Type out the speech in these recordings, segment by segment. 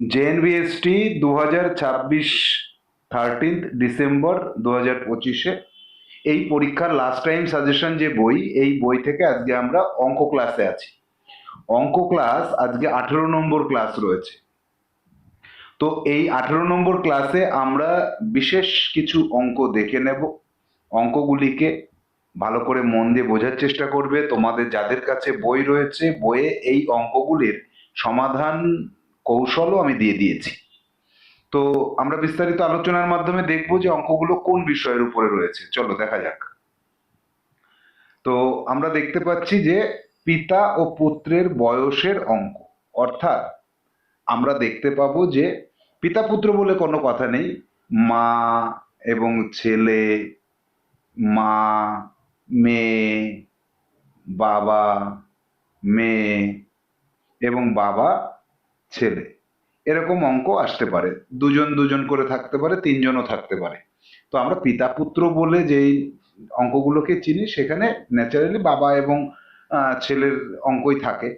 JNBST দু হাজার ছাব্বিশ থার্টিন্থ ডিসেম্বর দু হাজার পঁচিশে। এই পরীক্ষার লাস্ট টাইম সাজেশন যে বই, এই বই থেকে আজকে আমরা অঙ্ক ক্লাসে আছি। অঙ্ক ক্লাস আজকে আঠেরো নম্বর ক্লাস রয়েছে। তো এই আঠেরো নম্বর ক্লাসে আমরা বিশেষ কিছু অঙ্ক দেখে নেব। অঙ্কগুলিকে ভালো করে মন দিয়ে বোঝার চেষ্টা করবে। তোমাদের যাদের কাছে বই রয়েছে, বইয়ে এই অঙ্কগুলির সমাধান কৌশলও আমি দিয়ে দিয়েছি। তো আমরা বিস্তারিত আলোচনার মাধ্যমে দেখব যে অঙ্কগুলো কোন বিষয়ের উপরে রয়েছে। চলো, দেখা যাক। তো আমরা দেখতে পাচ্ছি যে পিতা ও পুত্রের বয়সের অঙ্ক। অর্থাৎ আমরা দেখতে পাবো যে পিতা পুত্র বলে কোনো কথা নেই। মা এবং ছেলে, মা, মেয়ে, বাবা, মেয়ে এবং বাবা ছেলে। এরকম অঙ্ক আসতে পারে। দুজন দুজন করে থাকতে পারে, তিনজনও থাকতে পারে। তো আমরা পিতা পুত্র বলে যেই অঙ্কগুলোকে চিনি, সেখানে ন্যাচারালি বাবা এবং ছেলের অঙ্কই থাকে।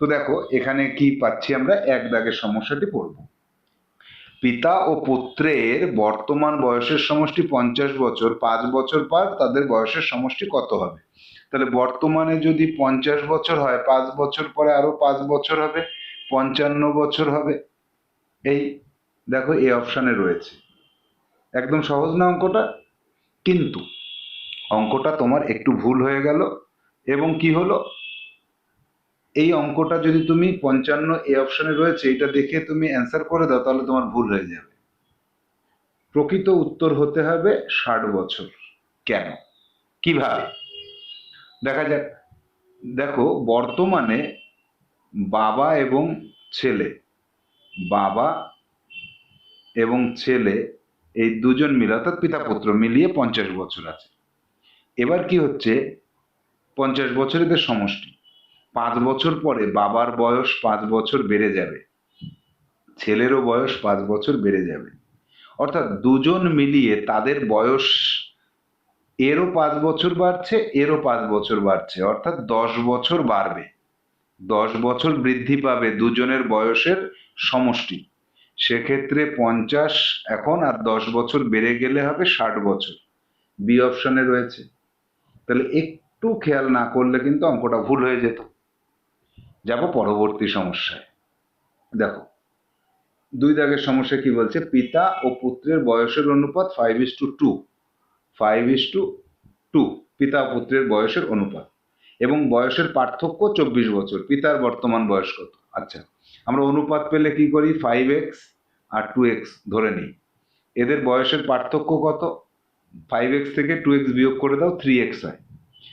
তো দেখো, এখানে কি পাচ্ছি আমরা? এক দাগের সমস্যাটি পড়ব। পিতা ও পুত্রের বর্তমান বয়সের সমষ্টি পঞ্চাশ বছর, পাঁচ বছর পর তাদের বয়সের সমষ্টি কত হবে? তাহলে বর্তমানে যদি পঞ্চাশ বছর হয়, পাঁচ বছর পরে আরও পাঁচ বছর হবে। পঞ্চান্ন বছর হবে। এই দেখো, এই অপশানে রয়েছে। একদম সহজ না অঙ্কটা? কিন্তু অঙ্কটা তোমার একটু ভুল হয়ে গেল। এবং কি হলো? এই অঙ্কটা যদি তুমি পঞ্চান্ন এই অপশনে রয়েছে, এটা দেখে তুমি অ্যান্সার করে দাও, তাহলে তোমার ভুল হয়ে যাবে। প্রকৃত উত্তর হতে হবে ষাট বছর। কেন? কীভাবে? দেখা যাক। দেখো, বর্তমানে বাবা এবং ছেলে। বাবা এবং ছেলে এই দুজন মিলে, অর্থাৎ পিতা পুত্র মিলিয়ে পঞ্চাশ বছর আছে। এবার কি হচ্ছে? পঞ্চাশ বছর এদের সমষ্টি, পাঁচ বছর পরে বাবার বয়স পাঁচ বছর বেড়ে যাবে। ছেলেরও বয়স পাঁচ বছর বেড়ে যাবে। অর্থাৎ দুজন মিলিয়ে তাদের বয়স এরও পাঁচ বছর বাড়ছে, এরও পাঁচ বছর বাড়ছে। অর্থাৎ দশ বছর বাড়বে। দশ বছর বৃদ্ধি পাবে দুজনের বয়সের সমষ্টি। সেক্ষেত্রে পঞ্চাশ এখন আর দশ বছর বেড়ে গেলে হবে ষাট বছর। বি অপশনে রয়েছে। তাহলে একটু খেয়াল না করলে কিন্তু অঙ্কটা ভুল হয়ে যেত। যাব পরবর্তী সমস্যায়। দেখো, দুই দাগের সমস্যা কি বলছে? পিতা ও পুত্রের বয়সের অনুপাত five is to two two five is to two পুত্রের বয়সের অনুপাত। এবং বয়সের পার্থক্য চব্বিশ বছর। পিতার বর্তমান বয়স কত? আচ্ছা আমরা অনুপাত পেলে কি করি? ফাইভ এক্স আর টু এক্স ধরে নিই। এদের বয়সের পার্থক্য কত? ফাইভ এক্স থেকে টু এক্স বিয়োগ করে দাও থ্রি এক্স হয়।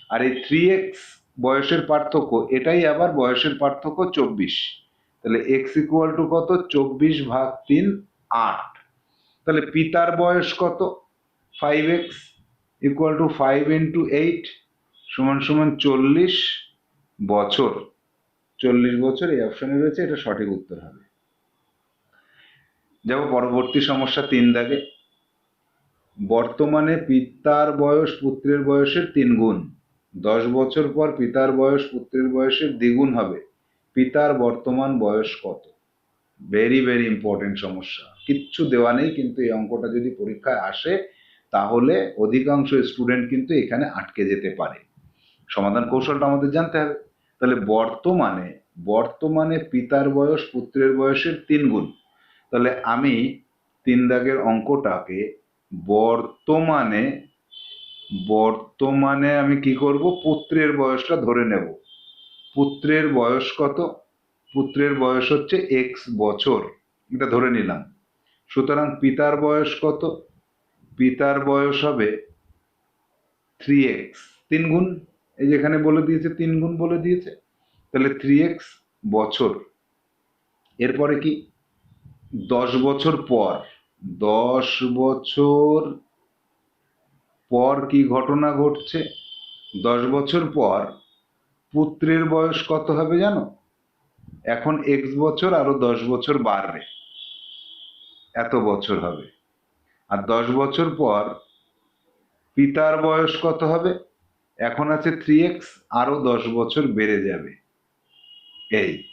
আর এই থ্রি এক্স বয়সের পার্থক্য, এটাই আবার বয়সের পার্থক্য চব্বিশ। তাহলে এক্স ইকুয়াল টু কত? চব্বিশ ভাগ তিন, আট। তাহলে পিতার বয়স কত? Five x equal to five into eight সমান সমান চল্লিশ বছর। চল্লিশ বছর এই অপশনে রয়েছে, এটা সঠিক উত্তর হবে। যাব পরবর্তী সমস্যা তিন দাগে। বর্তমানে পিতার বয়স পুত্রের বয়সের তিন গুণ। দশ বছর পর পিতার বয়স পুত্রের বয়সের দ্বিগুণ হবে। পিতার বর্তমান বয়স কত? ভেরি ভেরি ইম্পর্টেন্ট সমস্যা। কিচ্ছু দেওয়া নেই, কিন্তু এই অঙ্কটা যদি পরীক্ষায় আসে, তাহলে অধিকাংশ স্টুডেন্ট কিন্তু এখানে আটকে যেতে পারে। সমাধান কৌশলটা আমাদের জানতে হবে। তাহলে বর্তমানে বর্তমানে পিতার বয়স পুত্রের বয়সের তিন গুণ। তাহলে আমি তিন দাগের অঙ্কটাকে বর্তমানে বর্তমানে আমি কি করব? পুত্রের বয়সটা ধরে নেব। পুত্রের বয়স কত? পুত্রের বয়স হচ্ছে এক্স বছর। এটা ধরে নিলাম। সুতরাং পিতার বয়স কত? পিতার বয়স হবে থ্রি এক্স তিন গুণ। এই যেখানে বলে দিয়েছে, তিন গুণ বলে দিয়েছে, তাহলে থ্রি এক্স বছর। এরপরে কি? দশ বছর পর, দশ বছর পর কি ঘটনা ঘটছে? দশ বছর পর পুত্রের বয়স কত হবে জানো? এখন এক্স বছর আরও দশ বছর বাড়বে। এত বছর হবে। আর দশ বছর পর পিতার বয়স কত হবে? এখন আছে থ্রি এক্স আরও দশ বছর বেড়ে যাবে। এই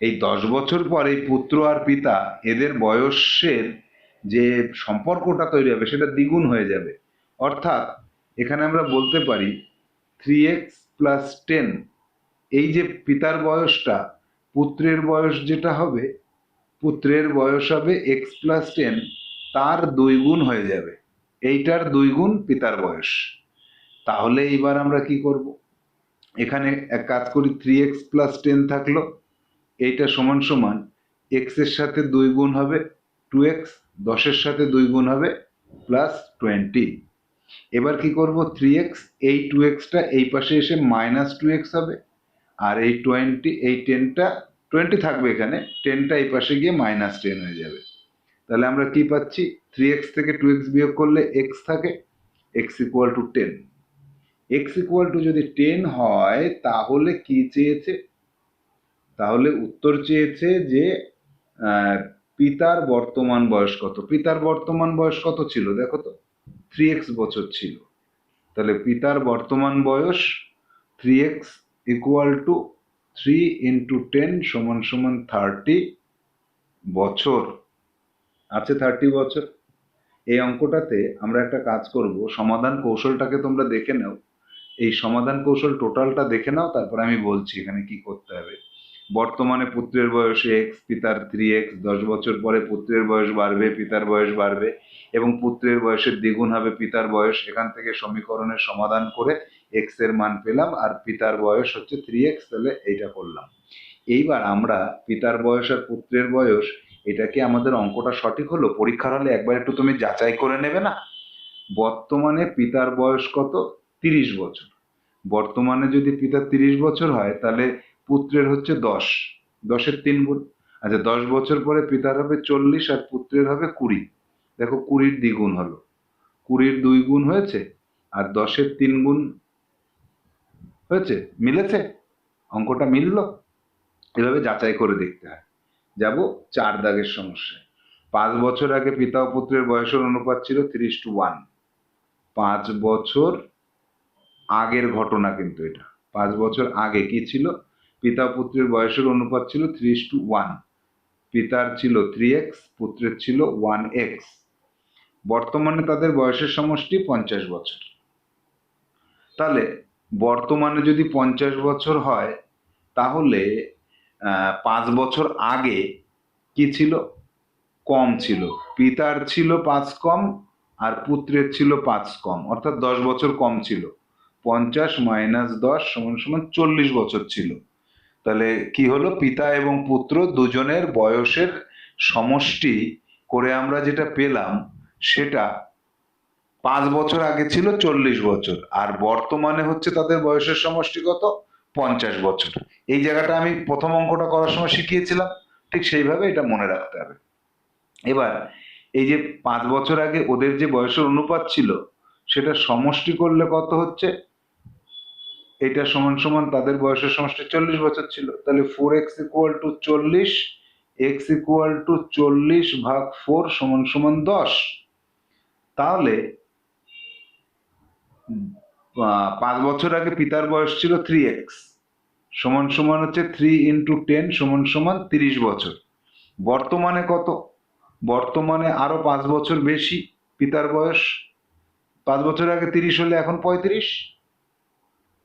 এই দশ বছর পর পুত্র আর পিতা, এদের বয়সের যে সম্পর্কটা তৈরি হবে, সেটা দ্বিগুণ হয়ে যাবে। অর্থাৎ, এখানে আমরা বলতে পারি থ্রি এক্স প্লাস টেন এই যে পিতার বয়সটা, পুত্রের বয়স যেটা হবে, পুত্রের বয়স হবে এক্স প্লাস টেন তার দুই গুণ হয়ে যাবে। এইটার দুই গুণ পিতার বয়স। তাহলে এইবার আমরা কি করব? এখানে এক কাজ করি থ্রি এক্স প্লাস টেন থাকল। এইটা সমান সমান এক্সের সাথে দুই গুণ হবে টু এক্স দশের সাথে দুই গুণ হবে প্লাস টোয়েন্টি এবার কি করব? থ্রি এক্স এই টু এক্সটা এই পাশে এসে মাইনাস টু এক্স হবে। আর এই টোয়েন্টি এই টেনটা টোয়েন্টি থাকবে এখানে। টেনটা এই পাশে গিয়ে মাইনাস টেন হয়ে যাবে। তাহলে আমরা কি পাচ্ছি? থ্রি এক্স থেকে টু এক্স বিয়োগ করলে এক্স থাকে x equal to ten x equal to যদি টেন হয়, তাহলে কি চেয়েছে? তাহলে উত্তর চেয়েছে যে পিতার বর্তমান বয়স কত? পিতার বর্তমান বয়স কত ছিল? দেখো তো থ্রি এক্স বছর ছিল। তাহলে পিতার বর্তমান বয়স three x equal to three into ten সমান সমান থার্টি বছর। আছে থার্টি বছর। এই অঙ্কটাতে আমরা একটা কাজ করব, সমাধান কৌশলটাকে তোমরা দেখে নাও। এই সমাধান কৌশল টোটালটা দেখে নাও, তারপর আমি বলছি এখানে কি করতে হবে। বর্তমানে পুত্রের বয়স এক্স পিতার থ্রি এক্স দশ বছর পরে পুত্রের বয়স বাড়বে, পিতার বয়স বাড়বে এবং পুত্রের বয়সের দ্বিগুণ হবে পিতার বয়স। এখান থেকে সমীকরণের সমাধান করে এক্সের মান পেলাম আর পিতার বয়স হচ্ছে থ্রি এক্স তাহলে এইটা করলাম। এইবার আমরা পিতার বয়স আর পুত্রের বয়স এটা কি আমাদের অঙ্কটা সঠিক হলো? পরীক্ষার হলে একবার একটু তুমি যাচাই করে নেবে না? বর্তমানে পিতার বয়স কত? তিরিশ বছর। বর্তমানে যদি পিতার তিরিশ বছর হয়, তাহলে পুত্রের হচ্ছে দশ। দশের তিন গুণ আচ্ছা দশ বছর পরে পিতার হবে চল্লিশ আর পুত্রের হবে কুড়ি। দেখো কুড়ির দ্বিগুণ হলো। কুড়ির দুই গুণ হয়েছে আর দশের তিন গুণ হয়েছে। মিলেছে? অঙ্কটা মিললো? এভাবে যাচাই করে দেখতে হয়। যাব চার দাগের সমস্যায়। পাঁচ বছর আগে পিতা ও পুত্রের বয়সের অনুপাত ছিল থ্রিস টু ওয়ান পাঁচ বছর আগের ঘটনা কিন্তু এটা। পাঁচ বছর আগে কি ছিল? পিতা পুত্রের বয়সের অনুপাত ছিল থ্রিস টু ওয়ান পিতার ছিল থ্রি এক্স পুত্রের ছিল ওয়ান এক্স বর্তমানে তাদের বয়সের সমষ্টি পঞ্চাশ বছর। তাহলে বর্তমানে যদি পঞ্চাশ বছর হয়, তাহলে পাঁচ বছর আগে কি ছিল? কম ছিল। পিতার ছিল পাঁচ কম আর পুত্রের ছিল পাঁচ কম। অর্থাৎ দশ বছর কম ছিল। পঞ্চাশ মাইনাস দশ সমান সমান চল্লিশ বছর ছিল। তাহলে কি হলো? পিতা এবং পুত্র দুজনের বয়সের সমষ্টি করে আমরা যেটা পেলাম, সেটা পাঁচ বছর আগে ছিল চল্লিশ বছর, আর বর্তমানে হচ্ছে তাদের বয়সের সমষ্টি কত? পঞ্চাশ বছর। এই জায়গাটা আমি প্রথম অঙ্কটা করার সময় শিখিয়েছিলাম, ঠিক সেইভাবে এটা মনে রাখতে হবে। এবার, এই যে পাঁচ বছর আগে ওদের যে বয়সের অনুপাত ছিল, সেটা সমষ্টি করলে কত হচ্ছে? এটা সমান সমান তাদের বয়সের সমষ্টি চল্লিশ বছর ছিল। তাহলে ফোর এক্স ইকুয়াল টু চল্লিশ এক্স ইকুয়াল টু চল্লিশ ভাগ ফোর সমান সমান দশ। তাহলে পাঁচ বছর আগে পিতার বয়স ছিল থ্রি এক্স সমান সমান হচ্ছে থ্রি ইন্টু টেন সমান সমান তিরিশ বছর। বর্তমানে কত? বর্তমানে আরও পাঁচ বছর বেশি পিতার বয়স। পাঁচ বছর আগে তিরিশ হলে এখন পঁয়ত্রিশ।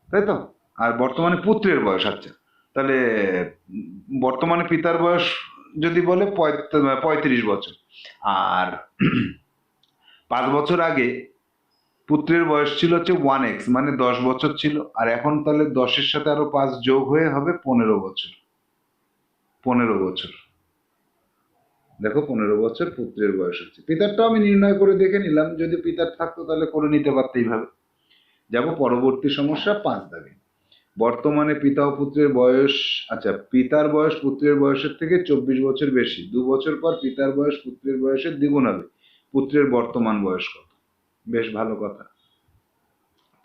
তাই তো? আর বর্তমানে পুত্রের বয়স আচ্ছা। তাহলে বর্তমানে পিতার বয়স যদি বলে পঁয়ত্রিশ বছর। আর পাঁচ বছর আগে পুত্রের বয়স ছিল হচ্ছে ওয়ান এক্স মানে দশ বছর ছিল। আর এখন তাহলে দশের সাথে আরও পাঁচ যোগ হয়ে হবে পনেরো বছর। পনেরো বছর। দেখো, পনেরো বছর পুত্রের বয়স হচ্ছে। পিতারটাও আমি নির্ণয় করে দেখে নিলাম। যদি পিতার থাকতো তাহলে করে নিতে পারতে এইভাবে যাব পরবর্তী সমস্যা পাঁচ দাগে বর্তমানে পিতা ও পুত্রের বয়স আচ্ছা পিতার বয়স পুত্রের বয়সের থেকে চব্বিশ বছর বেশি। দু বছর পর পিতার বয়স পুত্রের বয়সের দ্বিগুণ হবে। পুত্রের বর্তমান বয়স কত? বেশ ভালো কথা।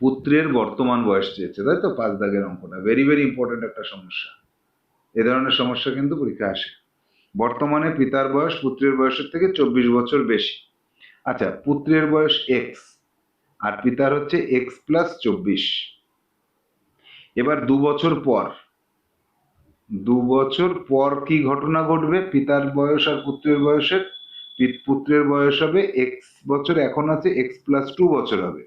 পুত্রের বর্তমান বয়স চেয়েছে, তাই তো? পাঁচ দাগের অঙ্কটা। ভেরি ভেরি ইম্পর্টেন্ট একটা সমস্যা। এ ধরনের সমস্যা কিন্তু পরীক্ষা আসে। বর্তমানে পিতার বয়স পুত্রের বয়সের থেকে চব্বিশ বছর বেশি। আচ্ছা পুত্রের বয়স এক্স আর পিতার হচ্ছে এক্স প্লাস চব্বিশ। এবার দু বছর পর, দু বছর পর কি ঘটনা ঘটবে? পিতার বয়স আর পুত্রের বয়সের? পুত্রের বয়স হবে এক্স বছর, এখন আছে এক্স প্লাস টু বছর হবে।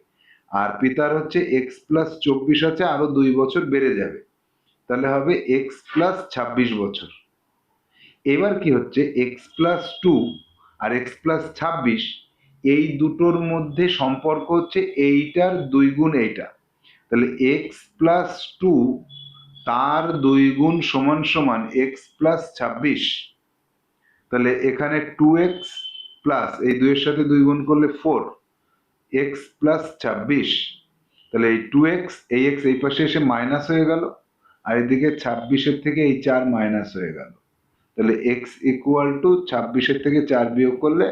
আর পিতার হচ্ছে এক্স প্লাস চব্বিশ আছে, আরও দুই বছর বেড়ে যাবে। তাহলে হবে এক্স প্লাস ছাব্বিশ বছর। এবার কি হচ্ছে? এক্স প্লাস টু আর এক্স প্লাস ছাব্বিশ এই দুটোর মধ্যে সম্পর্ক হচ্ছে এইটার দুই গুণ এইটা। তাহলে এক্স প্লাস টু তার দুই গুণ সমান সমান এক্স প্লাস ছাব্বিশ। তাহলে এখানে টু এক্স প্লাস এই দুইয়ের সাথে দুই গুণ করলে ফোর এক্স প্লাস ছাব্বিশ। তাহলে এই টু এক্স এই এক্স এই পাশে এসে মাইনাস হয়ে গেল, আর এদিকে ছাব্বিশের থেকে এই চার মাইনাস হয়ে গেল। তাহলে এক্স ইকুয়াল টু ছাব্বিশের থেকে চার বিয়োগ করলে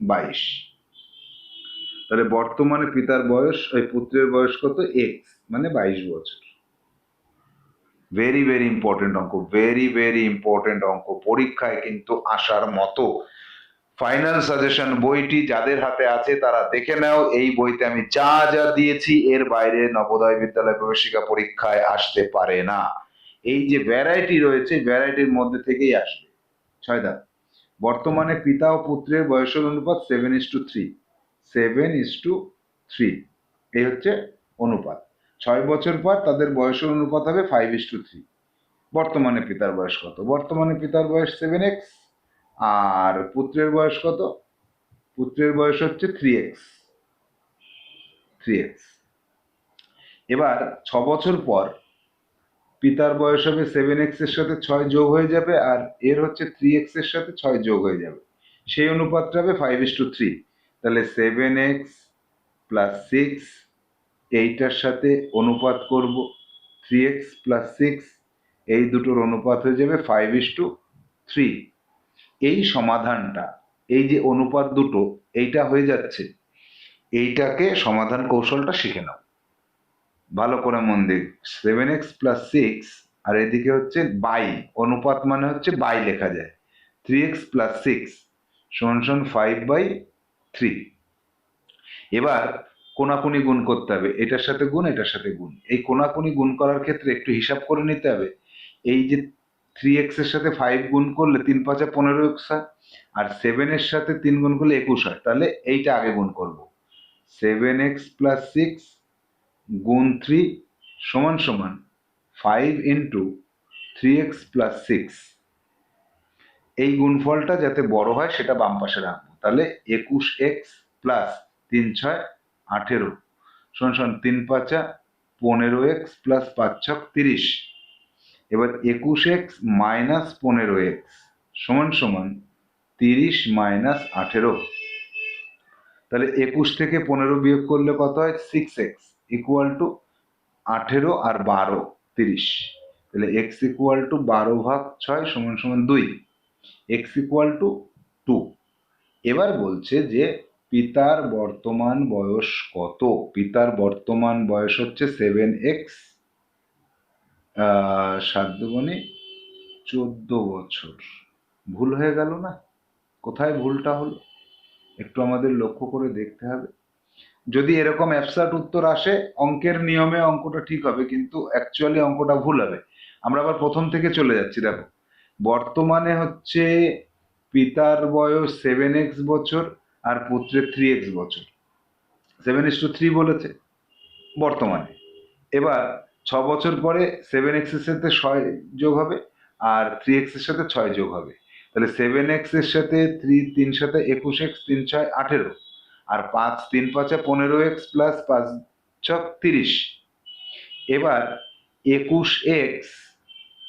বাইশ। তাহলে বর্তমানে পিতার বয়স, ওই পুত্রের বয়স কত? এক্স মানে বাইশ বছর। ভেরি ভেরি ইম্পর্টেন্ট অঙ্ক ভেরি ভেরি ইম্পর্টেন্ট অঙ্ক। পরীক্ষায় কিন্তু আসার মতো। ফাইনাল সাজেশন বইটি যাদের হাতে আছে, তারা দেখে নাও। এই বইতে আমি যা যা দিয়েছি, এর বাইরে নবোদয় বিদ্যালয় প্রবেশিকা পরীক্ষায় আসতে পারে না। এই যে ভ্যারাইটি রয়েছে ভ্যারাইটির মধ্যে থেকেই আসবে। ছয় দাগ বর্তমানে পিতা ও পুত্রের বয়সের অনুপাত seven is to three seven is to three এই হচ্ছে অনুপাত। ছয় বছর পর তাদের বয়সের অনুপাত হবে ফাইভ ইস টু থ্রি বর্তমানে পিতার বয়স কত? বর্তমানে পিতার বয়স সেভেন এক্স আর পুত্রের বয়স কত? পুত্রের বয়স হচ্ছে থ্রি এক্স থ্রি এক্স এবার ছ বছর পর পিতার বয়স হবে সেভেন এক্সের সাথে ছয় যোগ হয়ে যাবে, আর এর হচ্ছে থ্রি এক্সের সাথে ছয় যোগ হয়ে যাবে। সেই অনুপাতটা হবে ফাইভ ইস টু থ্রি তাহলে সেভেন এক্স প্লাস সিক্স এইটার সাথে অনুপাত করব। থ্রি এক্স প্লাস সিক্স এই দুটোর অনুপাত হয়ে যাবে ফাইভ ইস টু থ্রি এই সমাধানটা, এই যে অনুপাত দুটো, এইটা হয়ে যাচ্ছে। এইটাকে সমাধান কৌশলটা শিখে নাও। ভালো করে মন দিক সেভেন এক্স প্লাস সিক্স আর এদিকে হচ্ছে বাই। অনুপাত মানে হচ্ছে বাই লেখা যায়। থ্রি এক্স প্লাস সিক্স সমান সমান ফাইভ বাই থ্রি এবার কোনাকুনি গুণ করতে হবে, এটার সাথে গুণ, এটার সাথে গুণ। এই কোনাকুনি গুণ করার ক্ষেত্রে একটু হিসাব করে নিতে হবে। এই যে থ্রি এক্সের সাথে ফাইভ গুণ করলে তিন পাঁচে পনেরো এক্স হয়, আর সেভেন এর সাথে তিন গুণ করলে একুশ হয়, তাহলে এইটা আগে গুণ করব। সেভেন এক্স প্লাস সিক্স গুণ থ্রি সমান সমান five into three x plus six এই গুণফলটা যাতে বড় হয়, সেটা বাম পাশে রাখব তাহলে একুশ এক্স প্লাস তিন ছয় আঠেরো। শোন শোন, তিন পাঁচা পনেরো এক্স প্লাস পাঁচ ছক তিরিশ। এবার একুশ এক্স মাইনাস পনেরো এক্স। সমান সমান তিরিশ মাইনাস আঠেরো। তাহলে একুশ থেকে পনেরো বিয়োগ করলে কত হয়? Six x. ইকুয়াল টু আঠেরো আর বারো, তিরিশ। তাহলে এক্স ইকুয়াল টু বারো ভাগ ছয় সমান সমান দুই। এক্স ইকুয়াল টু টু এবার বলছে যে পিতার বর্তমান বয়স কত? পিতার বর্তমান বয়স হচ্ছে সেভেন এক্স সাত দুগুণে চোদ্দ বছর। ভুল হয়ে গেল না? কোথায় ভুলটা হলো? একটু আমাদের লক্ষ্য করে দেখতে হবে। যদি এরকম অ্যাবসার্ট উত্তর আসে, অঙ্কের নিয়মে অঙ্কটা ঠিক হবে, কিন্তু অ্যাকচুয়ালি অঙ্কটা ভুল হবে। আমরা আবার প্রথম থেকে চলে যাচ্ছি, দেখো। বর্তমানে হচ্ছে পিতার বয়স সেভেন এক্স বছর আর পুত্রের থ্রি এক্স বছর। সেভেন ইস টু থ্রি বলেছে বর্তমানে। এবার ছ বছর পরে সেভেন এক্সের সাথে ছয় যোগ হবে আর থ্রি এক্সের সাথে ছয় যোগ হবে। তাহলে সেভেন এক্সের সাথে থ্রি তিন সাথে একুশ এক্স তিন ছয়, আঠেরো। আর পাঁচ, তিন পাঁচে পনেরো এক্স প্লাস পাঁচ ছক তিরিশ। এবার একুশ এক্স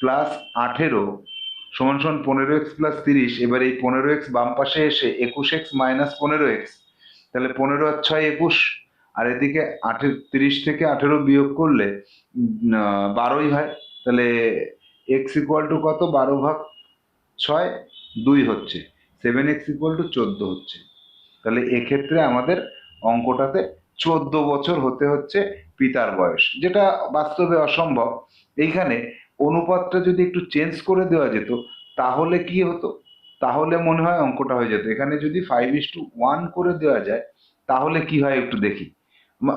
প্লাস আঠেরো সমান সমান পনেরো এক্স প্লাস তিরিশ, এবার এই পনেরো এক্স বাম পাশে এসে একুশ এক্স মাইনাস পনেরো এক্স। তাহলে পনেরো আর ছয় একুশ, আর এদিকে আঠেরো তিরিশ থেকে আঠেরো বিয়োগ করলে বারোই হয়। তাহলে এক্স ইকুয়াল টু কত? বারো ভাগ ছয়, দুই হচ্ছে। সেভেন এক্স ইকুয়াল টু চোদ্দ হচ্ছে। তাহলে এক্ষেত্রে আমাদের অঙ্কটাতে চোদ্দ বছর হতে হচ্ছে পিতার বয়স, যেটা বাস্তবে অসম্ভব। এইখানে অনুপাতটা যদি একটু চেঞ্জ করে দেওয়া যেত, তাহলে কি হতো? তাহলে মনে হয় অঙ্কটা হয়ে যেত। এখানে যদি ফাইভ ইস টু ওয়ান করে দেওয়া যায়, তাহলে কি হয় একটু দেখি।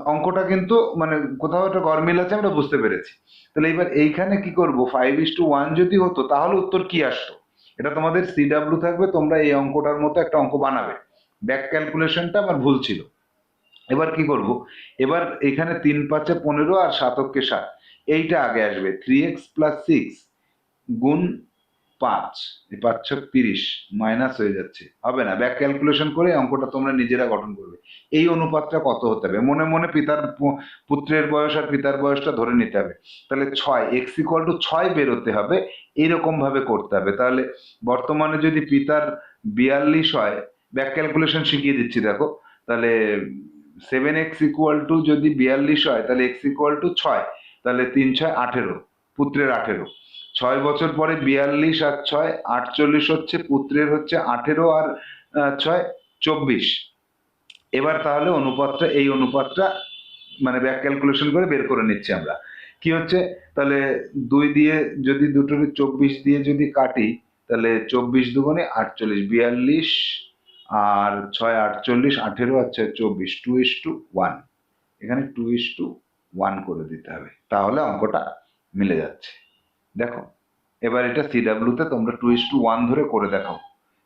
অঙ্কটা কিন্তু মানে কোথাও একটা গরমিল আছে, আমরা বুঝতে পেরেছি। তাহলে এবার এইখানে কি করব? ফাইভ ইস টু ওয়ান যদি হতো, তাহলে উত্তর কি আসতো? এটা তোমাদের সিডাব্লিউ থাকবে, তোমরা এই অঙ্কটার মতো একটা অঙ্ক বানাবে। ব্যাক ক্যালকুলেশনটা আমার ভুল ছিল। এবার কি করব? এবার এখানে তিন পাঁচে পনেরো আর সাতককে সাত। এইটা আগে আসবে থ্রি এক্স প্লাস সিক্স গুণ পাঁচ, এই পাঁচ ছক তিরিশ মাইনাস হয়ে যাচ্ছে। হবে না ব্যাক ক্যালকুলেশন করে অঙ্কটা তোমরা নিজেরা গঠন করবে। এই অনুপাতটা কত হতে হবে? মনে মনে পিতার পুত্রের বয়স আর পিতার বয়সটা ধরে নিতে হবে। তাহলে ছয় এক্স ইকুয়াল টু ছয় বেরোতে হবে, এরকম ভাবে করতে হবে। তাহলে বর্তমানে যদি পিতার বিয়াল্লিশ হয় ব্যাক ক্যালকুলেশন শিখিয়ে দিচ্ছি, দেখো। তাহলে সেভেন এক্স ইকুয়াল টু যদি বিয়াল্লিশ হয়, তাহলে এক্স ইকুয়াল টু ছয়। তাহলে তিন ছয় আঠেরো, পুত্রের আঠেরো। ছয় বছর পরে বিয়াল্লিশ আর ছয় আটচল্লিশ হচ্ছে পুত্রের হচ্ছে আঠেরো আর ছয় চব্বিশ। এবার তাহলে অনুপাতটা, এই অনুপাতটা মানে ব্যাক ক্যালকুলেশন করে বের করে নিচ্ছি আমরা। কি হচ্ছে? তাহলে দুই দিয়ে যদি দুটোর চব্বিশ দিয়ে যদি কাটি, তাহলে চব্বিশ দুগুণে আটচল্লিশ, বিয়াল্লিশ আর ছয় আটচল্লিশ, আঠেরো আর ছয় চব্বিশ টু ইস টু ওয়ান এখানে টু ইস টু ওয়ান করে দিতে হবে। তাহলে অঙ্কটা মিলে যাচ্ছে। দেখো, এবার এটা সিডাব্লিউতে তোমরা টু ইস টু ওয়ান ধরে করে দেখাও।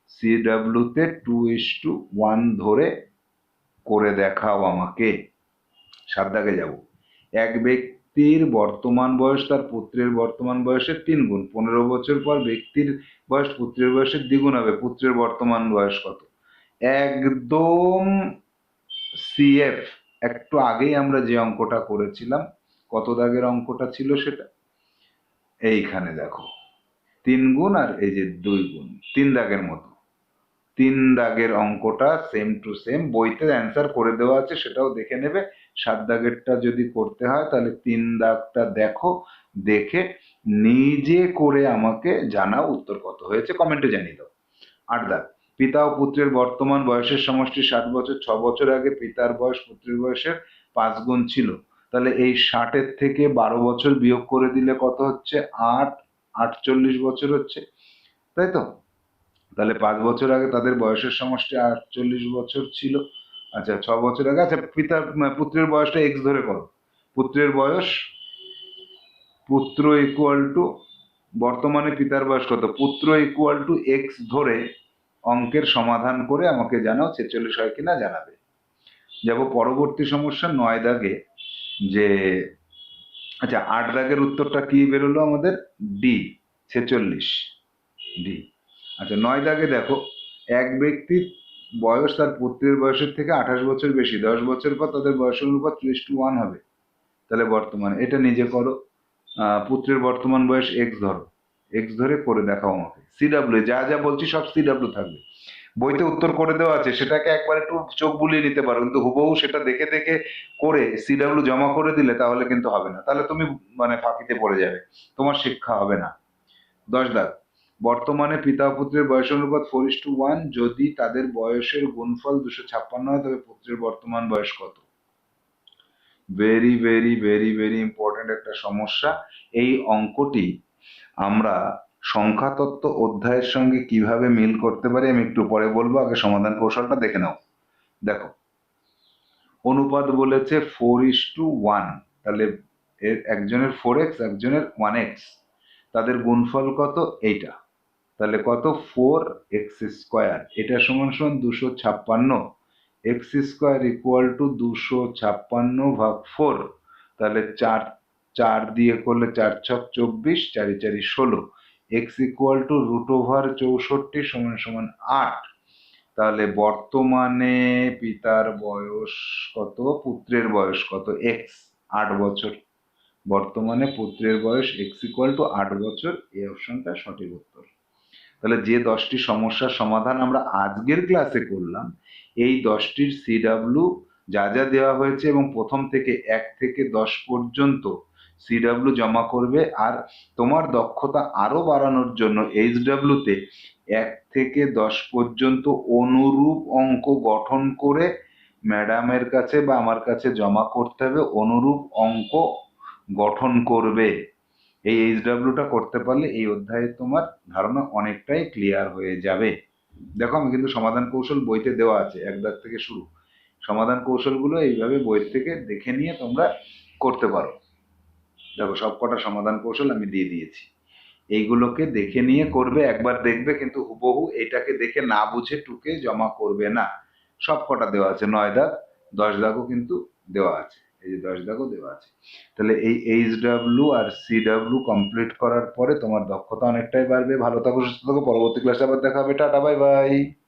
সি সিডাব্লিউতে টু ইস টু ওয়ান ধরে করে দেখাও আমাকে। সাত দাগে যাব। এক ব্যক্তির বর্তমান বয়স তার পুত্রের বর্তমান বয়সের তিন গুণ। পনেরো বছর পর ব্যক্তির বয়স পুত্রের বয়সের দ্বিগুণ হবে। পুত্রের বর্তমান বয়স কত? একদম সিএফ একটু আগেই আমরা যে অঙ্কটা করেছিলাম, কত দাগের অঙ্কটা ছিল সেটা? এইখানে দেখো। তিন গুণ আর এই যে দুই গুণ, তিন দাগের মতো। তিন দাগের অঙ্কটা সেম টু সেম বইতে অ্যান্সার করে দেওয়া আছে, সেটাও দেখে নেবে। সাত দাগেরটা যদি করতে হয়, তাহলে তিন দাগটা দেখো, দেখে নিজে করে আমাকে জানাও উত্তর কত হয়েছে কমেন্টে জানিয়ে দাও। আট দাগ। পিতা ও পুত্রের বর্তমান বয়সের সমষ্টি ষাট বছর, ছ বছর আগে পিতার বয়স পুত্রের বয়সের পাঁচ গুণ ছিল। তাহলে এই ষাটের থেকে বারো বছর বিয়োগ করে দিলে কত হচ্ছে? আট, আটচল্লিশ বছর হচ্ছে। তাই তো? তাহলে পাঁচ বছর আগে তাদের বয়সের সমষ্টি আটচল্লিশ বছর ছিল। আচ্ছা ছ বছর আগে আচ্ছা পিতার পুত্রের বয়সটা এক্স ধরে করো। পুত্রের বয়স পুত্র ইকুয়াল টু বর্তমানে পিতার বয়স কত? পুত্র ইকুয়াল টু এক্স ধরে অঙ্কের সমাধান করে আমাকে জানাও ছেচল্লিশ হয় কিনা জানাবে। যাব পরবর্তী সমস্যা নয় দাগে, যে আচ্ছা আট দাগের উত্তরটা কি বেরোলো আমাদের? ডি ছেচল্লিশ ডি আচ্ছা নয় দাগে দেখো, এক ব্যক্তির বয়স তার পুত্রের বয়সের থেকে আঠাশ বছর বেশি, দশ বছর পর তাদের বয়সের অনুপাত ত্রিশ টু ওয়ান হবে। তাহলে বর্তমান এটা নিজে করো। পুত্রের বর্তমান বয়স এক্স ধরো। এক্স ধরে করে দেখাও আমাকে। সিডাব্লিউ যা যা বলছি সব সিডাব্লিউ থাকবে। বইতে উত্তর করে দেওয়া আছে, সেটাকে একবার একটু চোখ বুলিয়ে নিতে পারো, কিন্তু হুবহু সেটা দেখে দেখে করে সিডাব্লিউ জমা করে দিলে তাহলে কিন্তু হবে না। তাহলে তুমি মানে ফাঁকিতে পড়ে যাবে। তোমার শিক্ষা হবে না। দশ দাগ। বর্তমানে পিতা পুত্রের বয়স অনুপাত ফোর ইস টু ওয়ান যদি তাদের বয়সের গুণফল দুশো ছাপ্পান্ন হয়, তবে পুত্রের বর্তমান বয়স কত? Very very very very important একটা সমস্যা। এই অঙ্কটি আমরা সংখ্যাতত্ত্ব অধ্যায়ের সঙ্গে কীভাবে মিল করতে পারি আমি একটু পরে বলব, আগে সমাধান কৌশলটা দেখে নাও। দেখো, অনুপাত বলেছে ফোর ইস টু ওয়ান তাহলে এর একজনের ফোর এক্স একজনের ওয়ান এক্স তাদের গুণফল কত? এইটা। তাহলে কত? ফোর এক্স স্কোয়ার এটা সমান সমান দুশো ছাপ্পান্ন এক্স স্কোয়ার ইকুয়াল টু দুশো ছাপ্পান্ন ভাগ ফোর তাহলে চার চার দিয়ে করলে চার ছক চব্বিশ, চারি চারি ষোলো। X equal to root over চৌষট্টি সমান সমান আট। তাহলে বর্তমানে পিতার বয়স কত? পুত্রের বয়স কত? এক্স আট বছর। বর্তমানে পুত্রের বয়স এক্স ইকুয়াল টু আট বছর, এই অপশনটা সঠিক উত্তর। তাহলে যে দশটি সমস্যার সমাধান আমরা আজকের ক্লাসে করলাম, এই দশটির সিডাব্লিউ যা যা দেওয়া হয়েছে এবং প্রথম থেকে এক থেকে দশ পর্যন্ত সিডাব্লিউ জমা করবে আর তোমার দক্ষতা আরও বাড়ানোর জন্য এইচডাব্লিউতে এক থেকে দশ পর্যন্ত অনুরূপ অঙ্ক গঠন করে ম্যাডামের কাছে বা আমার কাছে জমা করতে হবে, অনুরূপ অঙ্ক গঠন করবে। এই এইচডাব্লিউটা করতে পারলে এই অধ্যায়ে তোমার ধারণা অনেকটাই ক্লিয়ার হয়ে যাবে। দেখো, আমি কিন্তু সমাধান কৌশল বইতে দেওয়া আছে, এক দাগ থেকে শুরু। সমাধান কৌশলগুলো এইভাবে বই থেকে দেখে নিয়ে তোমরা করতে পারো। দেখো, সব কটা সমাধান কৌশল আমি দিয়ে দিয়েছি। এইগুলোকে দেখে নিয়ে করবে, একবার দেখবে, কিন্তু হুবহু এটাকে দেখে না বুঝে টুকে জমা করবে না। সব কটা দেওয়া আছে, নয় দাগ, দশ দাগও কিন্তু দেওয়া আছে। এই যে দশ দাগও দেওয়া আছে। তাহলে এই এইচ ডাব্লিউ আর সি ডাব্লিউ কমপ্লিট করার পরে তোমার দক্ষতা অনেকটাই বাড়বে। ভালো থাকো, সুস্থ থাকো, পরবর্তী ক্লাসে আবার দেখা হবে। টাটা, বাই বাই।